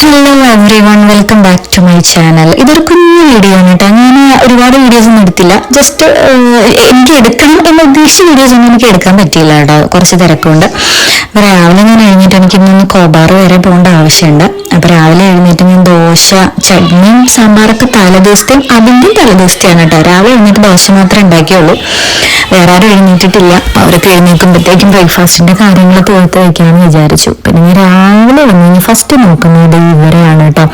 Hello every one welcome back to my channel ഇതൊരു കുഞ്ഞു video ആണ് കേട്ടോ. ഞാൻ ഒരുപാട് വീഡിയോസ് ഒന്നും എടുത്തില്ല. ജസ്റ്റ് എനിക്ക് എടുക്കണം എന്ന് ഉദ്ദേശിച്ച വീഡിയോസ് ഒന്നും എനിക്ക് എടുക്കാൻ പറ്റിയില്ല കേട്ടോ. കുറച്ച് തിരക്കുണ്ട്. രാവിലെ ഞാൻ കഴിഞ്ഞിട്ട് എനിക്ക് ഇന്നൊന്ന് കോബാർ വരെ പോകേണ്ട ആവശ്യമുണ്ട്. അപ്പൊ രാവിലെ ദോശ ചട്നിയും സാമ്പാറൊക്കെ തലേദിവസത്തെയും അതിന്റെയും തലേദിവസത്തെയാണ് കേട്ടോ. രാവിലെ എഴുന്നേറ്റ് ദോശ മാത്രമേ ഉണ്ടാക്കിയുള്ളൂ. വേറെ ആരും എഴുന്നേറ്റിട്ടില്ല. അവർക്ക് എഴുന്നേൽക്കുമ്പോഴത്തേക്കും ബ്രേക്ക്ഫാസ്റ്റിന്റെ കാര്യങ്ങൾ തീർത്ത് വയ്ക്കാമെന്ന് വിചാരിച്ചു. പിന്നെ ഞാൻ രാവിലെ വന്ന് ഫസ്റ്റ് നോക്കുന്നത് ഇവരെയാണ് കേട്ടോ.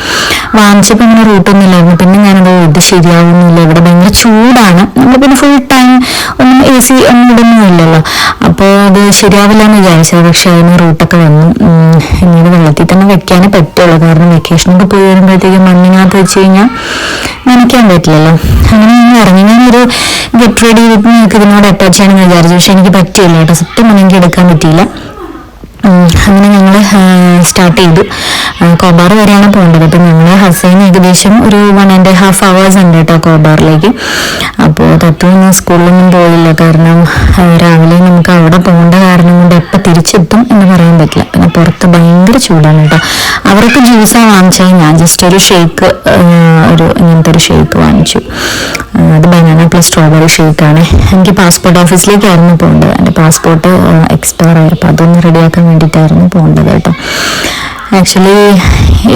വാങ്ങിച്ചപ്പോൾ ഇങ്ങനെ റൂട്ടൊന്നും ഇല്ലായിരുന്നു. പിന്നെ ഞാനത് ഇത് ശരിയാവുന്നില്ല. ഇവിടെ ഭയങ്കര ചൂടാണ്. നമ്മൾ പിന്നെ ഫുൾ ടൈം ഒന്നും എ സി ഒന്നും ഇടുന്നില്ലല്ലോ അപ്പോൾ അത് ശരിയാവില്ല എന്ന് വിചാരിച്ചത്. പക്ഷെ അതിന് റൂട്ടൊക്കെ വന്നു. ഇങ്ങനെ വെള്ളത്തിൽ തന്നെ വെക്കാനേ പറ്റുള്ളൂ. കാരണം വെക്കേഷനൊക്കെ പോയി വരുമ്പോഴത്തേക്കും മണ്ണിനകത്ത് വെച്ച് കഴിഞ്ഞാൽ നനയ്ക്കാൻ പറ്റില്ലല്ലോ. അങ്ങനെ ഞാൻ ഇറങ്ങി. ഞാനൊരു ഗെറ്റ് റെഡി വിത്ത് നിങ്ങൾക്ക് ഇതിനോട് അറ്റാച്ച് ചെയ്യണമെന്ന് വിചാരിച്ചു. പക്ഷെ എനിക്ക് പറ്റിയില്ല. കേട്ടോ. സത്യം എനിക്ക് എടുക്കാൻ പറ്റിയില്ല. അങ്ങനെ ഞങ്ങൾ സ്റ്റാർട്ട് ചെയ്തു. കോബാർ വരെയാണ് പോകേണ്ടത്. അപ്പം ഞങ്ങൾ ഹസൈൻ ഏകദേശം ഒരു വൺ ആൻഡ് ഹാഫ് അവേഴ്സ് ഉണ്ട് കേട്ടോ കോബാറിലേക്ക്. അപ്പോൾ ഇന്ന് സ്കൂളിലൊന്നും പോയില്ല. കാരണം രാവിലെ നമുക്ക് അവിടെ പോകേണ്ട കാരണം കൊണ്ട് എപ്പോൾ തിരിച്ചെത്തും എന്ന് പറയാൻ പറ്റില്ല. പിന്നെ പുറത്ത് ഭയങ്കര ചൂടാണ് കേട്ടോ. അവർക്ക് ജ്യൂസാണ് വാങ്ങിച്ചത് ഞാൻ ജസ്റ്റ് ഒരു ഷേക്ക് ഒരു ഇങ്ങനത്തെ ഒരു ഷേക്ക് വാങ്ങിച്ചു. അത് ബനാന പ്ലസ് സ്ട്രോബെറി ഷേക്കാണ് എനിക്ക് പാസ്പോർട്ട് ഓഫീസിലേക്കായിരുന്നു പോകേണ്ടത്. എന്റെ പാസ്പോർട്ട് എക്സ്പയർ ആയപ്പോൾ അതൊന്ന് റെഡിയാക്കാൻ വേണ്ടിയിട്ടായിരുന്നു പോകേണ്ടത് കേട്ടോ. ആക്ച്വലി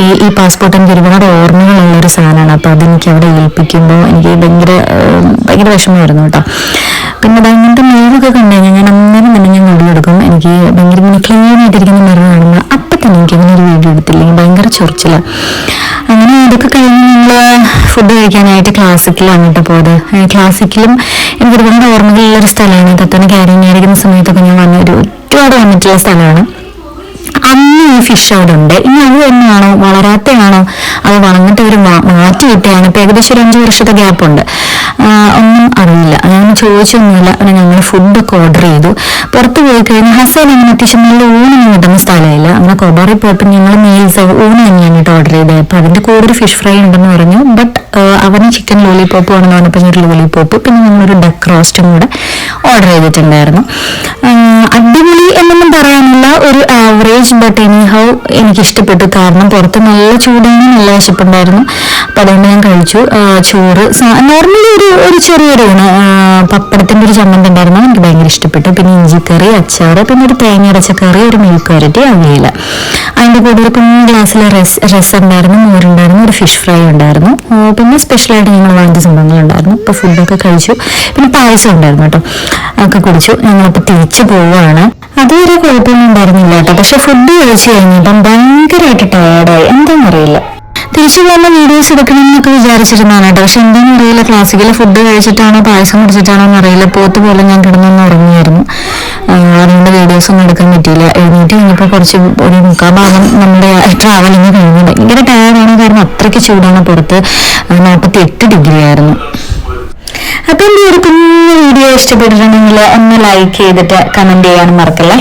ഈ ഈ പാസ്പോർട്ട് എനിക്ക് ഒരുപാട് ഓർമ്മകളുള്ള ഒരു സാധനമാണ്. അപ്പോൾ അതെനിക്ക് അവിടെ ഏൽപ്പിക്കുമ്പോൾ എനിക്ക് ഭയങ്കര ഭയങ്കര വിഷമമായിരുന്നു കേട്ടോ. പിന്നെ ഭയങ്കര മേലൊക്കെ കണ്ടു കഴിഞ്ഞാൽ ഞാൻ അന്നേരം തന്നെ ഞാൻ മുടിയെടുക്കും എനിക്ക് ഭയങ്കര ക്ലീൻ ആയിട്ടിരിക്കുന്ന മരം എനിക്ക് അങ്ങനെ ഒരു വീഡിയോ എടുത്തില്ലെങ്കിൽ ഭയങ്കര ചൊറിച്ചിലാണ് അങ്ങനെ ഇതൊക്കെ കഴിഞ്ഞ് നമ്മൾ ഫുഡ് കഴിക്കാനായിട്ട് ക്ലാസിക്കിലാണ് കേട്ടോ പോയത്. ക്ലാസിക്കലും എനിക്ക് ഒരുപാട് ഓർമ്മകളുള്ള ഒരു സ്ഥലമാണ്. തത്തനെ ആയിരിക്കുന്ന സമയത്തൊക്കെ ഞാൻ വന്ന ഒരു ഒരുപാട് വന്നിട്ടുള്ള സ്ഥലമാണ്. അന്ന് ഈ ഫിഷ് അവിടെ ഉണ്ട്. ഇനി അത് തന്നെയാണോ? വളരാത്തയാണോ? അത് വളർന്നിട്ട് ഒരു മാറ്റി വിട്ടയാണ് ഇപ്പൊ ഏകദേശം ഒരു അഞ്ചു വർഷത്തെ ഗ്യാപ്പ് ഉണ്ട്. ഒന്നും അറിയില്ല ഞാൻ ചോദിച്ചൊന്നുമില്ല. പിന്നെ ഞങ്ങൾ ഫുഡൊക്കെ ഓർഡർ ചെയ്തു. പുറത്ത് പോയി കഴിഞ്ഞാൽ ഹസൻ അങ്ങനെ അത്യാവശ്യം നല്ല ഊണൊന്നും കിട്ടുന്ന സ്ഥലമില്ല. അങ്ങനെ കൊബാറി പോയപ്പോൾ ഞങ്ങൾ മീൽസ് ഊണ് തന്നെയാണ് കേട്ടോ ഓർഡർ ചെയ്തത്. അപ്പൊ അതിന്റെ കൂടെ ഒരു ഫിഷ് ഫ്രൈ ഉണ്ടെന്ന് പറഞ്ഞു. ബട്ട് അവന് ചിക്കൻ ലോലിപോപ്പ് വേണമെന്ന് പറഞ്ഞപ്പോൾ ഞാൻ ഒരു ലോലിപോപ്പ് പിന്നെ ഞങ്ങളൊരു ഡക്ക് റോസ്റ്റും കൂടെ ഓർഡർ ചെയ്തിട്ടുണ്ടായിരുന്നു. അടിപൊളി എന്നൊന്നും പറയാനില്ല. ഒരു ആവറേജ് ബട്ട് എനി ഹൗ എനിക്ക് ഇഷ്ടപ്പെട്ടു കാരണം പുറത്ത് നല്ല ചൂടാണ് നല്ല വിശപ്പുണ്ടായിരുന്നു. അപ്പൊ അതുകൊണ്ട് ഞാൻ കഴിച്ചു. ചോറ് നോർമലി ഒരു ഒരു ചെറിയൊരു ഊണ് ഒരു ചമ്മന്തി ഉണ്ടായിരുന്നു. എനിക്ക് ഭയങ്കര ഇഷ്ടപ്പെട്ടു. പിന്നെ ഇഞ്ചിക്കറി അച്ചാർ പിന്നെ ഒരു തേങ്ങ അരച്ച കറി ഒരു മിൽക്ക് വരട്ടി അവിയില. അതിന്റെ കൂടെ ഒരു കുഞ്ഞു ഗ്ലാസ്സിലെ റസ് റസ് ഉണ്ടായിരുന്നു മോരുണ്ടായിരുന്നു ഒരു ഫിഷ് ഫ്രൈ ഉണ്ടായിരുന്നു. പിന്നെ സ്പെഷ്യലായിട്ട് ഞങ്ങൾ വാങ്ങിച്ച സംഭവങ്ങളുണ്ടായിരുന്നു. അപ്പൊ ഫുഡൊക്കെ കഴിച്ചു. പിന്നെ പായസം ഉണ്ടായിരുന്നു കേട്ടോ. അതൊക്കെ കുടിച്ചു. ഞങ്ങളിപ്പോ തിരിച്ചു പോവുകയാണ് അതുവരെ കുഴപ്പമൊന്നും ഉണ്ടായിരുന്നില്ല കേട്ടോ. പക്ഷെ ഫുഡ് കഴിച്ചു കഴിഞ്ഞപ്പം ഭയങ്കരമായിട്ട് ടയർഡായി എന്താണെന്നറിയില്ല തിരിച്ചു പോകുന്ന വീഡിയോസ് എടുക്കണം എന്നൊക്കെ വിചാരിച്ചിരുന്നാണ് കേട്ടോ. പക്ഷെ എന്താണെന്ന് അറിയില്ല. ക്ലാസിക്കൽ ഫുഡ് കഴിച്ചിട്ടാണോ പായസം കുടിച്ചിട്ടാണോ എന്നറിയില്ല. പോത്ത് പോലെ ഞാൻ കിടന്നൊന്ന് ഉറങ്ങിയായിരുന്നു. അതുകൊണ്ട് വീഡിയോസ് ഒന്നും എടുക്കാൻ പറ്റിയില്ല. എഴുന്നേറ്റ് കഴിഞ്ഞപ്പോൾ കുറച്ച് ഒരു മുക്കാൽ ഭാഗം നമ്മുടെ ട്രാവലിങ് കഴിഞ്ഞു. ഭയങ്കര ടയർഡാണ് കാരണം അത്രയ്ക്ക് ചൂടാണ് പുറത്ത്. നാൽപ്പത്തി എട്ട് ഡിഗ്രി ആയിരുന്നു. അപ്പൊ എന്ത് വീഡിയോ ഇഷ്ടപ്പെട്ടിട്ടുണ്ടെങ്കിൽ ഒന്ന് ലൈക്ക് ചെയ്തിട്ട് കമന്റ് ചെയ്യാനും മറക്കല്ലേ?